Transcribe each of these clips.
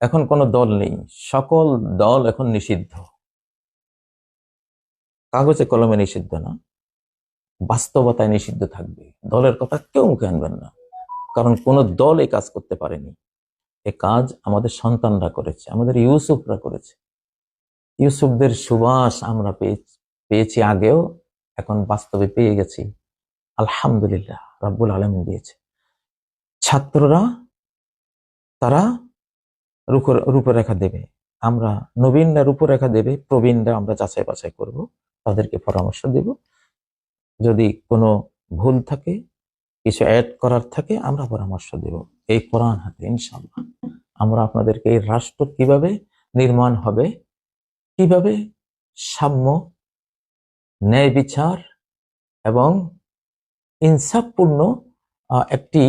এখন কোনো দল নেই। সকল দল এখন নিষিদ্ধ। কাগজে কলমে নিষিদ্ধ না। বাস্তবতায় নিষিদ্ধ থাকবে। দলের কথা কেউ মুখে আনবেন না। কারণ কোন দল এই কাজ করতে পারেনি। এ কাজ আমাদের সন্তানরা করেছে, আমাদের ইউসুফরা করেছে। ইউসুফদের সুবাস আমরা পেয়েছি আগেও, এখন বাস্তবে পেয়ে গেছি। আলহামদুলিল্লাহ, রাব্বুল আলমিন দিয়েছে। ছাত্ররা, তারা রূপরেখা দেবে। আমরা নবীনরা রূপরেখা দেবে, প্রবীণরা আমরা যাচাই বাছাই করব, তাদেরকে পরামর্শ দেব। যদি কোনো ভুল থাকে, কিছু অ্যাড করার থাকে, আমরা পরামর্শ দেব। এই কোরআন হাতে ইনশাল্লাহ আমরা আপনাদেরকে এই রাষ্ট্র কীভাবে নির্মাণ হবে, কীভাবে সাম্য, ন্যায় বিচার এবং ইনসাফপূর্ণ একটি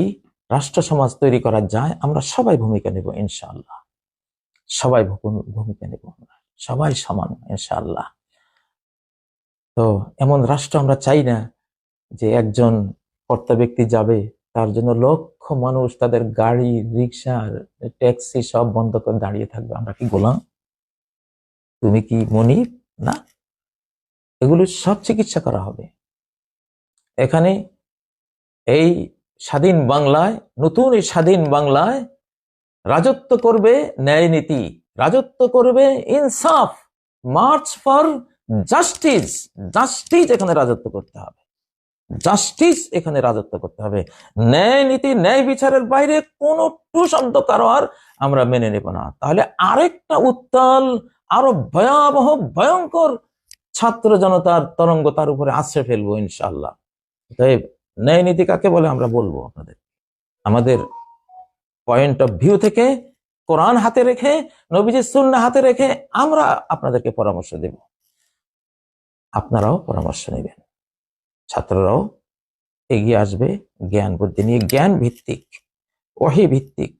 রাষ্ট্র সমাজ তৈরি করা যায়, আমরা সবাই ভূমিকা নেব, ইনশাআল্লাহ। সবাই ভূমিকা নেব সবাই সমান, ইনশাআল্লাহ। তো এমন রাষ্ট্র আমরা চাই না যে একজন কর্তা ব্যক্তি যাবে, তার জন্য লক্ষ মানুষ তাদের গাড়ি, রিক্সা, ট্যাক্সি সব বন্ধ করে দাঁড়িয়ে থাকবে। আমরা কি গোলাম? তুমি কি মনিব? না। এগুলো সব চিকিৎসা করা হবে। এখানে এই স্বাধীন বাংলায়, নতুন এই স্বাধীন বাংলায় রাজত্ব করবে ন্যায় নীতি, রাজত্ব করবে ইনসাফ, মার্চ ফর জাস্টিস জাস্টিস এখানে রাজত্ব করতে হবে, জাস্টিস এখানে রাজত্ব করতে হবে। ন্যায় নীতি, ন্যায় বিচারের বাইরে কোন টু শব্দ কারও আর আমরা মেনে নেব না। তাহলে আরেকটা উত্তাল, আরও ভয়াবহ, ভয়ঙ্কর ছাত্র জনতার তরঙ্গ তার উপরে আশ্রে ফেলব ইনশাল্লাহ তাই ন্যায় নীতি কাকে বলে আমরা বলব আপনাদের? আমাদের পয়েন্ট অফ ভিউ থেকে কোরআন হাতে রেখে, নবীজির সুন্না হাতে রেখে আমরা আপনাদেরকে পরামর্শ দেব। আপনারাও পরামর্শ নেবেন। ছাত্ররাও এগিয়ে আসবে জ্ঞান বুদ্ধি নিয়ে। জ্ঞান ভিত্তিক ওহি ভিত্তিক,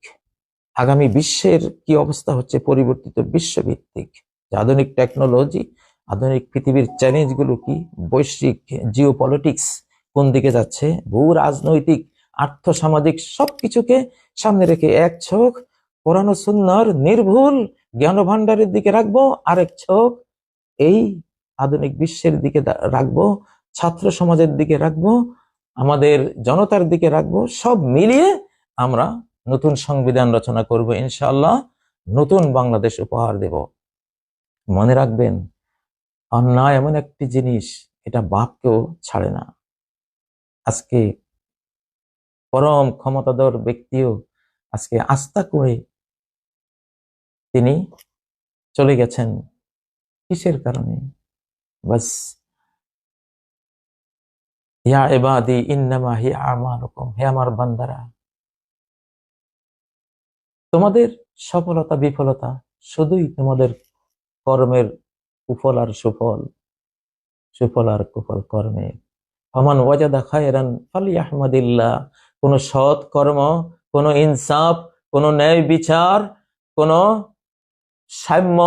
আগামী বিশ্বের কি অবস্থা হচ্ছে পরিবর্তিত বিশ্বভিত্তিক আধুনিক টেকনোলজি আধুনিক পৃথিবীর চ্যালেঞ্জগুলো কি, বৈশ্বিক জিও কোন দিকে যাচ্ছে, ভূ রাজনৈতিক আর্থ সামাজিক সবকিছুকে সামনে রেখে এক চোখ কোরআন ও সুন্নাহর নির্ভুল জ্ঞান ভান্ডারের দিকে রাখব, আরেক চোখ এই আধুনিক বিশ্বের দিকে রাখব, ছাত্র সমাজের দিকে রাখব, আমাদের জনতার দিকে রাখব, সব মিলিয়ে আমরা নতুন সংবিধান রচনা করব ইনশাআল্লাহ, নতুন বাংলাদেশ উপহার দেব। মনে রাখবেন, অন্যায় এমন একটি জিনিস, এটা বাপকেও ছাড়ে না। আজকে পরম ক্ষমতাধর ব্যক্তিও আজকে আস্থা করে তিনি চলে গেছেন। কিসের কারণে? বাস, ইয়া এবাদি ইন্নামা হি আমালুকুম হে আমার বান্দারা। তোমাদের সফলতা, বিফলতা শুধুই তোমাদের কর্মের কুফল আর সুফল সুফল আর কুফল কর্মের ফমান ওয়াজাদা খায়রান ফালিয়াহমাদিল্লাহ কোন সৎ কর্ম, কোনো ইনসাফ, কোন ন্যায় বিচার, কোনো সাম্য,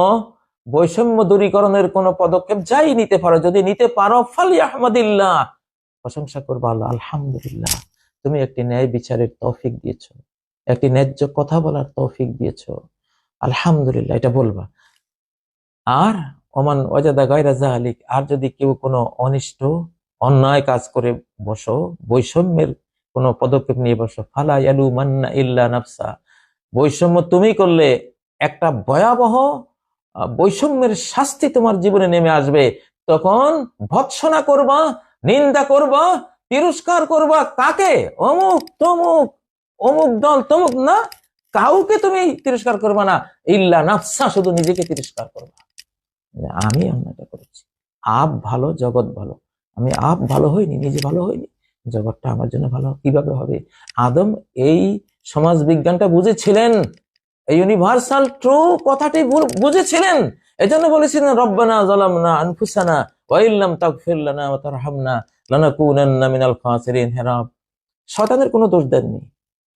বৈষম্য দূরীকরণের কোনো পদক্ষেপ যাই নিতে পারো, যদি নিতে পারো, ফালিয়াহমাদিল্লাহ, প্রশংসা করব আল্লাহ, আলহামদুলিল্লাহ। তুমি একটি ন্যায় বিচারের তৌফিক দিয়েছ, একটি ন্যায্য কথা বলার তৌফিক দিয়েছ, আলহামদুলিল্লাহ, এটা বলবা। আর, ওমান ওয়াজাদা গায়রা জাহালিক আর যদি কেউ কোনো অনিষ্ট, অন্যায় কাজ করে বসো, বৈষম্যের কোনো পদক্ষেপ নিয়ে বসো। ফালা ইয়ালু মান্না ইল্লা নাফসা। বৈষম্য তুমি করলে একটা ভয়াবহ বৈষম্যের শাস্তি তোমার জীবনে নেমে আসবে। তখন ভৎসনা করবা, নিন্দা করবা, তিরস্কার করবা। কাকে? অমুক, তমুক, অমুক দল, তমুক না, কাউকে তুমি তিরস্কার করবা না। ইল্লা নাফসা, শুধু নিজেকে তিরস্কার করবা। আমি অন্যটা করেছি। আপ ভালো, জগৎ ভালো। আমি আপ ভালো হইনি, নিজে ভালো হইনি। জগৎটা আমার জন্য ভালো। কীভাবে হবে? আদম এই সমাজ বিজ্ঞানটা বুঝেছিলেন। এই ইউনিভার্সাল ট্রু কথাটি বুঝেছিলেন। এজন্য বলেছিলেন, রব্বানা জালামনা আনফুসানা ওয়াইল্লাম তাগফির লানা ওয়া তারহামনা লানাকুনান্না মিনাল খাসিরিন হে রব। শয়তানের কোনো দোষ দেননি।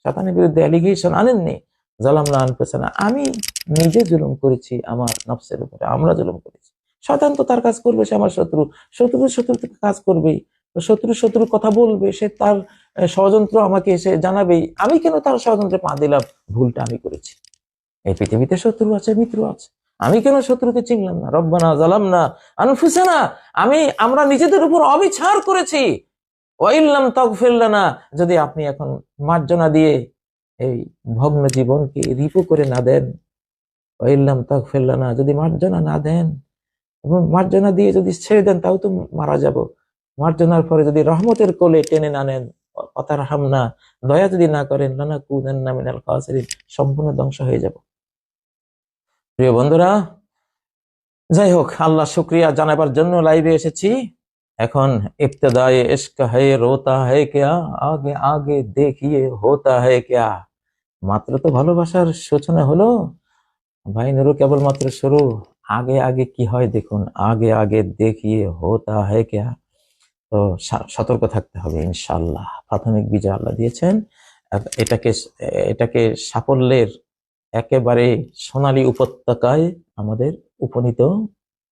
শয়তানের বিরুদ্ধে অ্যালিগেশন আনেননি। জালামনা আনফুসানা। আমি নিজে জুলুম করেছি আমার নফসের উপরে। আমরা জুলুম করেছি। শয়তান তো তার কাজ করবে, সে আমার শত্রু। শত্রু শত্রু কাজ করবেই। তো শত্রু শত্রু কথা বলবে, সে তার ষড়যন্ত্র আমাকে এসে জানাবেই আমি কেন তার ষড়যন্ত্রে পা দিলাম? ভুলটা আমি করেছি। এই পৃথিবীতে শত্রু আছে, মিত্র আছে। আমি কেন শত্রুকে চিনলাম না? রব্বানা জালাম না আনফুসানা। আমি, আমরা নিজেদের উপর অবিচার করেছি। ওয়াইল্লাম তগফিল্লানা যদি আপনি এখন মার্জনা দিয়ে এই ভগ্ন জীবনকে রিপু করে না দেন ওয়াইল্লাম তগফিল্লানা যদি মার্জনা না দেন এবং মার্জনা দিয়ে যদি ছেড়ে দেন, তাও তো মারা যাব। মার্জনার পরে যদি রহমতের কোলে টেনে না নেন কথার হামনা, দয়া যদি না করেন নানা কুদেন নামিনাল কাসেরিন সম্পূর্ণ ধ্বংস হয়ে যাব। প্রিয় বন্ধুরা, যাই হোক, আল্লাহ শুক্রিয়া জানাবার জন্য লাইভে এসেছি। এখন ইফতদায় হে, রোতা হে কেয়া, আগে আগে দেখিয়ে হোতা হে কেয়া। মাত্র তো ভালোবাসার সূচনা হলো। ভাই নুরু, কেবলমাত্র শুরু। আগে আগে কি হয় দেখুন, আগে আগে দেখিয়ে হোতা হে কেয়া। তো সতর্ক থাকতে হবে, ইনশাআল্লাহ। প্রাথমিক বিজয় আল্লাহ দিয়েছেন। এটাকে এটাকে সাফল্যের একেবারে সোনালী উপত্যকায় আমাদের উপনীত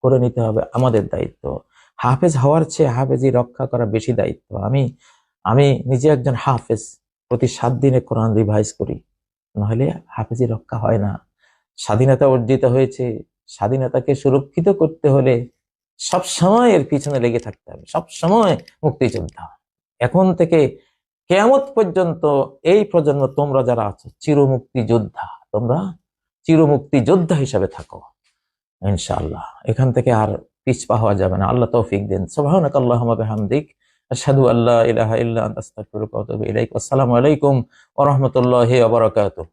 করে নিতে হবে, আমাদের দায়িত্ব। হাফেজ হওয়ার চেয়ে হাফেজি রক্ষা করা বেশি দায়িত্ব। আমি আমি নিজে একজন হাফেজ, প্রতি সাত দিনে কোরআন রিভাইজ করি। নাহলে হাফেজি রক্ষা হয় না। স্বাধীনতা অর্জিত হয়েছে। স্বাধীনতাকে সুরক্ষিত করতে হলে সব সময় এর পিছনে লেগে থাকতে হবে, সব সময় মুক্তিযোদ্ধা। এখন থেকে কেয়ামত পর্যন্ত এই প্রজন্ম তোমরা যারা আছো চিরমুক্তি যোদ্ধা তোমরা চিরমুক্তি যোদ্ধা হিসাবে থাকো, ইনশাআল্লাহ। এখান থেকে আর পিছপা হওয়া যাবে না। আল্লাহ তৌফিক দিন। সুবহানাক আল্লাহুম্মা বিহামদিক। আশহাদু আল্লা ইলাহা ইল্লা আস্তাগফিরুকা ওয়া আতুবু ইলাইক। আসসালামু আলাইকুম ওয়া রাহমাতুল্লাহি ওয়া বারাকাতুহু।